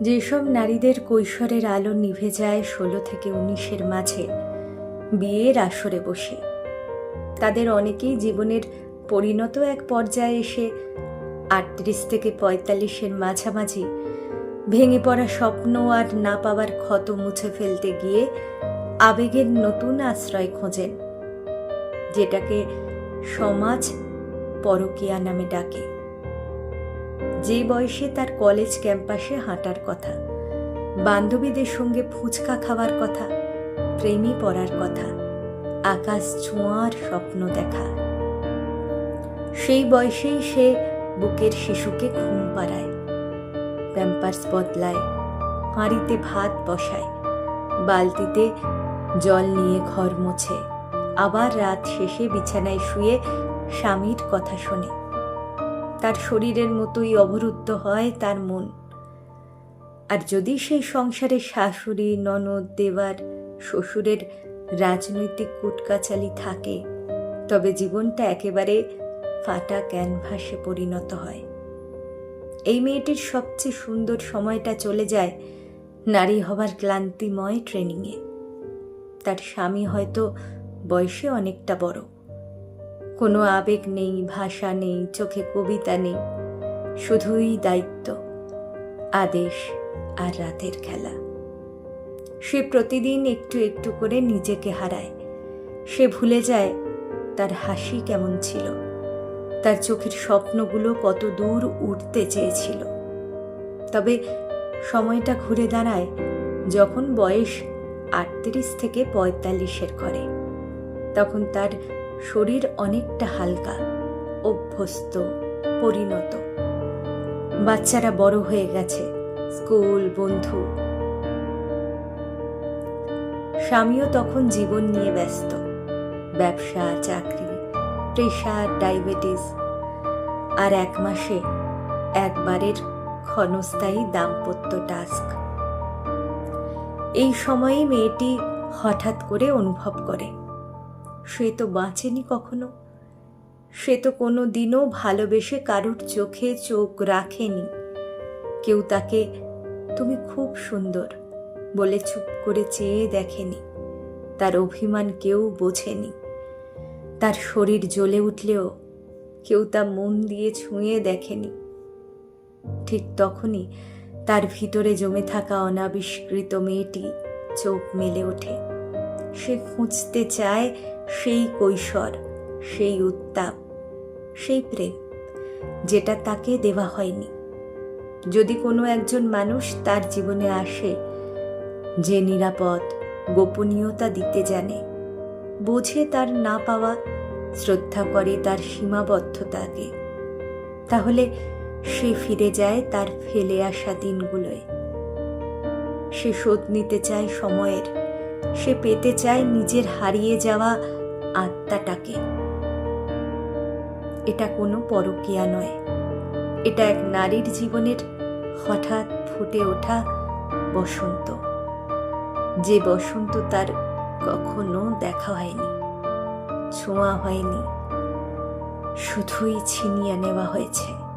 যেসব নারীদের কৈশোরের আলো নিভে যায় ষোলো থেকে উনিশের মাঝে, বিয়ের আসরে বসে। তাদের অনেকেই জীবনের পরিণত এক পর্যায়ে এসে আটত্রিশ থেকে পঁয়তাল্লিশের মাঝামাঝি ভেঙে পড়া স্বপ্ন আর না পাওয়ার ক্ষত মুছে ফেলতে গিয়ে আবেগের নতুন আশ্রয় খোঁজেন, যেটাকে সমাজ পরকীয়া নামে ডাকে। যে বয়সে তার কলেজ ক্যাম্পাসে হাঁটার কথা, বান্ধবীদের সঙ্গে ফুচকা খাওয়ার কথা, প্রেমে পড়ার কথা, আকাশ ছোঁয়ার স্বপ্ন দেখা। সেই বয়সেই সে বুকের শিশুকে ঘুম পাড়ায়, প্যাম্পার্স বদলায়, হাঁড়িতে ভাত বসায়, বালতিতে জল নিয়ে ঘর মোছে, আবার রাত শেষে বিছানায় শুয়ে স্বামীর কথা শোনে। তার শরীরের মতোই অবরুদ্ধ হয় তার মন। আর যদি সেই সংসারে শাশুড়ি, ননদ, দেওয়ার, শ্বশুরের রাজনৈতিক কুটকাচালি থাকে, তবে জীবনটা একেবারে ফাটা ক্যানভাসে পরিণত হয়। এই মেয়েটির সবচেয়ে সুন্দর সময়টা চলে যায় নারী হবার ক্লান্তিময় ট্রেনিংয়ে। তার স্বামী হয়তো বয়সে অনেকটা বড়। কোনো আবেগ নেই, ভাষা নেই, চোখে কবিতা নেই, শুধুই দায়িত্ব, আদেশ আর রাতের খেলা। সে প্রতিদিন একটু একটু করে নিজেকে হারায়। সে ভুলে যায় তার হাসি কেমন ছিল, তার চোখের স্বপ্নগুলো কত দূর উঠতে চেয়েছিল। তবে সময়টা ঘুরে দাঁড়ায় যখন বয়স আটত্রিশ থেকে পঁয়তাল্লিশের করে তখন তার শরীর অনেকটা হালকা, অভ্যস্ত, পরিণত। বাচ্চারা বড় হয়ে গেছে, স্কুল, বন্ধু। স্বামীও তখন জীবন নিয়ে ব্যস্ত। ব্যবসা, চাকরি, প্রেশার, ডায়াবেটিস। আর এক মাসে একবারের ক্ষণস্থায়ী দাম্পত্য টাস্ক। এই সময়ে মেয়েটি হঠাৎ করে অনুভব করে। সে তো বাঁচেনি কখনো। সে তো কোনো দিনও ভালোবেসে কারুর চোখে চোখ রাখেনি। কেউ তাকে, তুমি খুব সুন্দর বলে চুপ করে চেয়ে দেখেনি। তার অভিমান কেউ বোঝেনি। তার শরীর জ্বলে উঠলেও কেউ তা মন দিয়ে ছুঁয়ে দেখেনি। ঠিক তখনই তার ভিতরে জমে থাকা অনাবিষ্কৃত মেয়েটি চোখ মেলে ওঠে। সে খুঁজতে চায় সেই কৈশোর, সেই উত্তাপ, সেই প্রেম, যেটা তাকে দেওয়া হয়নি। যদি কোনো একজন মানুষ তার জীবনে আসে, যে নিরাপদ, গোপনীয়তা দিতে জানে, বোঝে তার না পাওয়া, শ্রদ্ধা করে তার সীমাবদ্ধতাকে, তাহলে সে ফিরে যায় তার ফেলে আসা দিনগুলোয়। সে শোধ নিতে চায় সময়ের সে পেতে চায় নিজের হারিয়ে যাওয়া আত্মাটাকে। এটা কোনো পরকীয়া নয়। এটা এক নারীর জীবনের হঠাৎ ফুটে ওঠা বসন্ত। যে বসন্ত তার কখনো দেখা হয়নি, ছোঁয়া হয়নি, শুধুই ছিনিয়ে নেওয়া হয়েছে।